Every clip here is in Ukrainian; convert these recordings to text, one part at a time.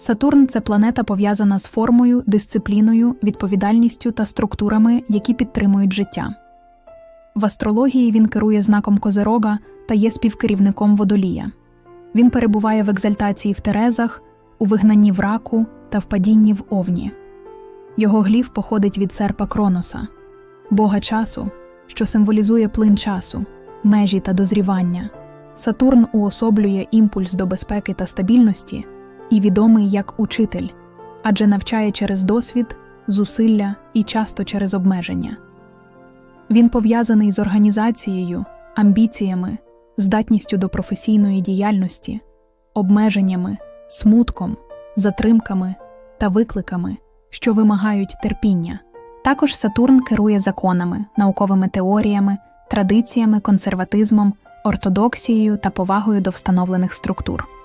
Сатурн це планета пов'язана з формою, дисципліною, відповідальністю та структурами, які підтримують життя. В астрології він керує знаком Козерога та є співкерівником водолія. Він перебуває в екзальтації в Терезах, у вигнанні в раку та в падінні в Овні. Його глів походить від серпа Кроноса, бога часу, що символізує плин часу, межі та дозрівання. Сатурн уособлює імпульс до безпеки та стабільності і відомий як учитель, адже навчає через досвід, зусилля і часто через обмеження. Він пов'язаний з організацією, амбіціями, здатністю до професійної діяльності, обмеженнями, смутком, затримками та викликами, що вимагають терпіння. Також Сатурн керує законами, науковими теоріями, традиціями, консерватизмом, ортодоксією та повагою до встановлених структур.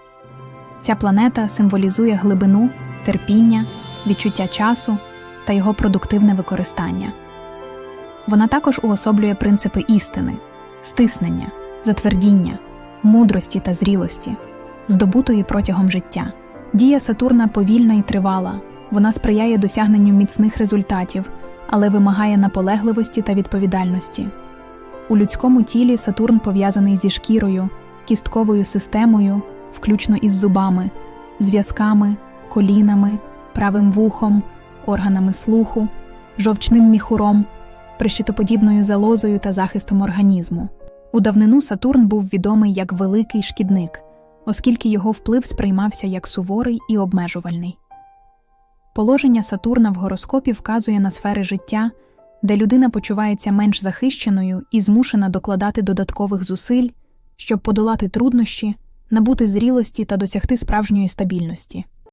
Ця планета символізує глибину, терпіння, відчуття часу та його продуктивне використання. Вона також уособлює принципи істини, стиснення, затвердіння, мудрості та зрілості, здобутої протягом життя. Дія Сатурна повільна і тривала, вона сприяє досягненню міцних результатів, але вимагає наполегливості та відповідальності. У людському тілі Сатурн пов'язаний зі шкірою, кістковою системою, включно із зубами, зв'язками, колінами, правим вухом, органами слуху, жовчним міхуром, прищитоподібною залозою та захистом організму. У давнину Сатурн був відомий як великий шкідник, оскільки його вплив сприймався як суворий і обмежувальний. Положення Сатурна в гороскопі вказує на сфери життя, де людина почувається менш захищеною і змушена докладати додаткових зусиль, щоб подолати труднощі, набути зрілості та досягти справжньої стабільності.